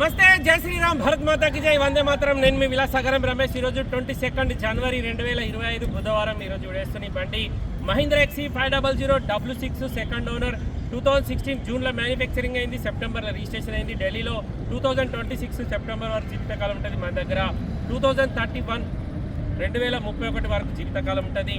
నమస్తే జై శ్రీరామ్ భరత్ మాతాకి జై. వందే మాత్రం. నేను మీ విలాసాగరం రమేష్. ఈరోజు ట్వంటీ సెకండ్ జనవరి రెండు వేల ఇరవై ఐదు బుధవారం ఈరోజు వేస్తున్న ఈ బండి Mahindra XUV five double zero W six second owner. Two thousand sixteen జూన్లో మ్యానుఫ్యాక్చరింగ్ అయింది. సెప్టెంబర్లో రిజిస్ట్రేషన్ అయింది. ఢిల్లీలో two thousand twenty six September వరకు జీవితకాలం ఉంటుంది మన దగ్గర. టూ థౌజండ్ థర్టీ వన్ రెండు వేల ముప్పై ఒకటి వరకు జీవితకాలం ఉంటుంది.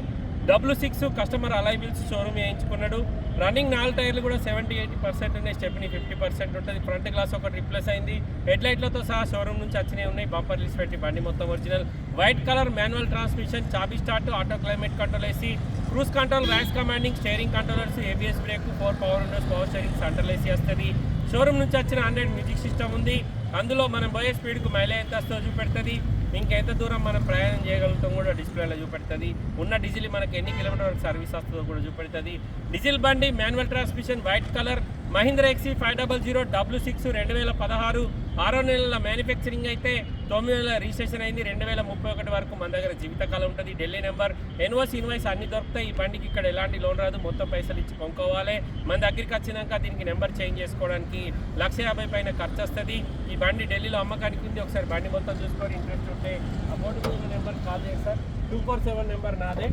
W six customer alloy wheels showroom వేయించుకున్నాడు. Running నాలుగు టైర్లు కూడా సెవెంటీ ఎయిటీ పర్సెంట్ ఉన్నాయి. స్టెప్ని ఫిఫ్టీ పర్సెంట్ ఉంటుంది. ఫ్రంట్ గ్లాస్ ఒకటి రిప్లేస్ అయింది. హెడ్ లైట్లతో సహా షోరూమ్ నుంచి వచ్చినాయి ఉన్నాయి. బంపర్ లిస్ట్ పెట్టి బండి మొత్తం original white colour manual transmission చాబీ start auto climate control AC cruise control rash commanding steering controllers ABS brake four power windows power steering central AC వస్తుంది. షోరూమ్ నుంచి వచ్చిన హండ్రెడ్ మ్యూజిక్ సిస్టమ్ ఉంది. అందులో మనం పోయే స్పీడ్కు మైలేజ్ ఎంత వస్తుందో చూపెడుతుంది. ఇంకెంత దూరం మనం ప్రయాణం చేయగలుగుతాం కూడా డిస్ప్లేలో చూపెడుతుంది. ఉన్న డీజిల్ మనకి ఎన్ని కిలోమీటర్ వరకు సర్వీస్ వస్తుందో కూడా చూపెడుతుంది. డీజిల్ బండి manual transmission white colour Mahindra XUV five double zero W six రెండు వేల పదహారు ఆరో నెలల మ్యానుఫ్యాక్చరింగ్ అయితే తొమ్మిది వేల రిజిస్ట్రేషన్ అయింది. రెండు వేల ముప్పై ఒకటి వరకు మన దగ్గర జీవితకాలం ఉంటుంది. ఢిల్లీ నెంబర్ ఎన్వర్స్ ఇన్వాయిస్ అన్ని దొరుకుతాయి. ఈ బండికి ఇక్కడ ఎలాంటి లోన్ రాదు. మొత్తం పైసలు ఇచ్చి కొనుక్కోవాలి. మన దగ్గరికి వచ్చినాక దీనికి నెంబర్ చేంజ్ చేసుకోవడానికి లక్ష యాభై పైన ఖర్చు వస్తుంది. ఈ బండి ఢిల్లీలో అమ్మకానికి ఉంది. ఒకసారి బండి మొత్తం చూసుకొని ఇంట్రెస్ట్ ఉంటే ఆ బోర్డు నెంబర్ కాల్ చేయండి sir. Two four seven number నాదే.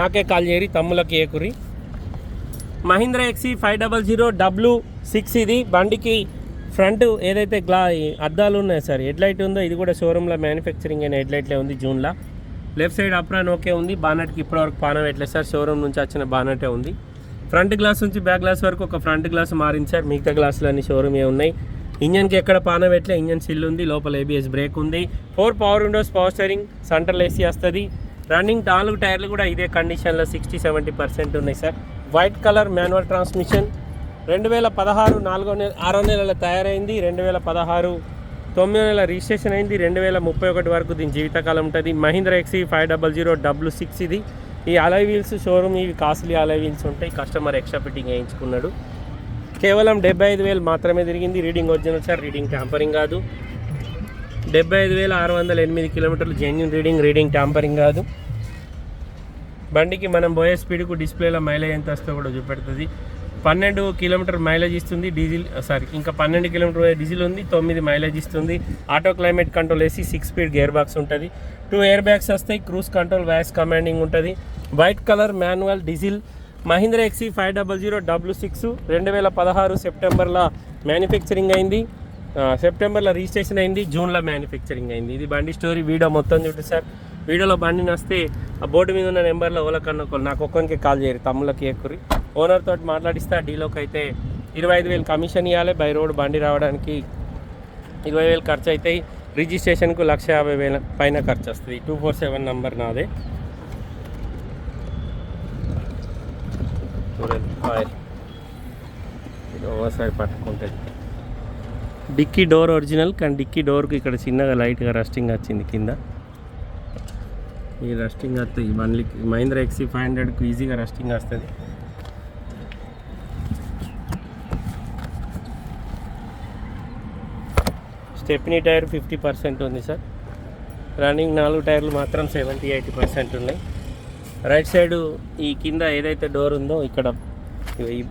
నాకే కాల్ చేయరి. తమ్ములకి ఏకురి Mahindra XUV five double zero W six ఇది. బండికి ఫ్రంట్ ఏదైతే గ్లా ఈ అద్దాలు ఉన్నాయి సార్ హెడ్ లైట్ ఉందో ఇది కూడా షోరూంలో మ్యానుఫ్యాక్చరింగ్ అయిన హెడ్లైట్లే ఉంది జూన్లో. లెఫ్ట్ సైడ్ అప్రాన్ ఓకే ఉంది బానట్కి ఇప్పటివరకు పానం పెట్టలేదు సార్ షోరూమ్ నుంచి వచ్చిన బానటే ఉంది. ఫ్రంట్ గ్లాస్ నుంచి బ్యాక్ గ్లాస్ వరకు ఒక ఫ్రంట్ గ్లాస్ మారింది సార్ మిగతా గ్లాసులన్నీ షోరూమే షోరూమ్ ఏ ఉన్నాయి. ఇంజన్కి ఎక్కడ పాన పెట్టలే ఇంజన్ సిల్ ఉంది లోపల ఏబిఎస్ బ్రేక్ ఉంది. Four power windows power steering central AC వస్తుంది. రన్నింగ్ నాలుగు టైర్లు కూడా ఇదే కండిషన్లో సిక్స్టీ సెవెంటీ పర్సెంట్ ఉన్నాయి sir. White colour manual transmission రెండు వేల పదహారు నాలుగో నెల ఆరో నెలల తయారైంది. రెండు వేల పదహారు తొమ్మిదో నెల రిజిస్ట్రేషన్ అయింది. రెండు వేల ముప్పై ఒకటి వరకు దీని జీవితకాలం ఉంటుంది. Mahindra XUV five double zero W six ఇది. ఈ అలై వీల్స్ షోరూమ్ ఇవి కాస్ట్లీ అలై వీల్స్ ఉంటాయి. కస్టమర్ ఎక్స్ట్రా ఫిట్టింగ్ వేయించుకున్నాడు. కేవలం డెబ్బై ఐదు వేలు మాత్రమే తిరిగింది. Reading original sir reading tampering కాదు. డెబ్బై ఐదు వేల ఆరు వందల ఎనిమిది కిలోమీటర్లు జెన్యున్ రీడింగ్ రీడింగ్ ట్యాంపరింగ్ కాదు. బండికి మనం పోయే స్పీడ్కు డిస్ప్లేలో మైలేజ్ ఎంత వస్తుందో కూడా చూపెడుతుంది. పన్నెండు కిలోమీటర్ మైలేజ్ ఇస్తుంది డీజిల్ సారీ ఇంకా పన్నెండు కిలోమీటర్ డీజిల్ ఉంది తొమ్మిది మైలేజ్ ఇస్తుంది. ఆటో క్లైమేట్ కంట్రోల్ వేసి సిక్స్ స్పీడ్ గేర్ బాక్స్ ఉంటుంది. టూ ఎయిర్ బ్యాగ్స్ వస్తాయి క్రూజ్ కంట్రోల్ వ్యాస్ కమాండింగ్ ఉంటుంది. White colour manual diesel Mahindra XUV five double zero W six రెండు వేల పదహారు సెప్టెంబర్లో మ్యానుఫ్యాక్చరింగ్ అయింది. సెప్టెంబర్లో రిజిస్ట్రేషన్ అయింది జూన్లో మ్యానుఫ్యాక్చరింగ్ అయింది. ఇది బండి స్టోరీ వీడియో మొత్తం చూడండి సార్. వీడియోలో బండి వస్తే ఆ బోర్డు మీద ఉన్న నెంబర్లో ఓలకన్నా నాకు ఒక్కరికి కాల్ చేయరు తమ్ముళ్ళకి ఎక్కురి ఓనర్ తోటి మాట్లాడిస్తే ఆ డీలోకి అయితే ఇరవై ఐదు వేలు కమిషన్ ఇవ్వాలి బై రోడ్ బండి రావడానికి ఇరవై వేలు ఖర్చు అవుతాయి రిజిస్ట్రేషన్కు లక్ష యాభై వేల పైన ఖర్చు వస్తుంది టూ ఫోర్ సెవెన్ నెంబర్ నాదే. చూడండి ఆయిల్ ఇది ఓసారి పట్టుకుంటుంది. డిక్కీ డోర్ ఒరిజినల్ కానీ డిక్కీ డోర్కి ఇక్కడ చిన్నగా లైట్గా రస్టింగ్ వచ్చింది కింద. ఈ రస్టింగ్ వస్తుంది మళ్ళీ బండ్లకి మహీంద్ర ఎక్సీ ఫైవ్ హండ్రెడ్కి ఈజీగా రస్టింగ్ వస్తుంది. స్టెప్నీ టైర్ ఫిఫ్టీ పర్సెంట్ ఉంది సార్. రన్నింగ్ నాలుగు టైర్లు మాత్రం సెవెంటీ ఎయిటీ పర్సెంట్ ఉన్నాయి. రైట్ సైడ్ ఈ కింద ఏదైతే డోర్ ఉందో ఇక్కడ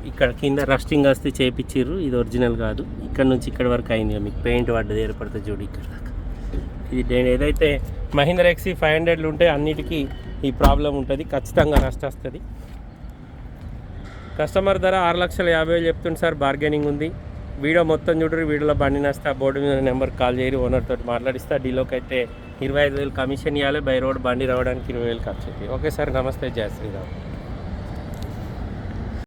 ఇక్కడ కింద రస్టింగ్ వస్తే చేపించారు ఇది ఒరిజినల్ కాదు. ఇక్కడ నుంచి ఇక్కడ వరకు అయింది మీకు పెయింట్ పడ్డది ఏర్పడుతుంది చూడు ఇక్కడ దాకా. ఇది ఏదైతే మహీంద్ర ఎక్సీ ఫైవ్ హండ్రెడ్లు ఉంటే అన్నిటికీ ఈ ప్రాబ్లం ఉంటుంది. ఖచ్చితంగా నష్ట వస్తుంది. కస్టమర్ ధర ఆరు లక్షల యాభై వేలు చెప్తుంది సార్. బార్గెనింగ్ ఉంది. వీడియో మొత్తం చూడరు వీడియోలో బండి నస్తే ఆ బోర్డు మీద నెంబర్ కాల్ చేయరు ఓనర్ తోటి మాట్లాడిస్తే ఆ డీలోకి అయితే ఇరవై ఐదు వేలు కమిషన్ ఇవ్వాలి బై రోడ్ బండి రావడానికి ఇరవై వేలు ఖర్చు అవుతుంది ఓకే సార్ నమస్తే జయ శ్రీరామ్.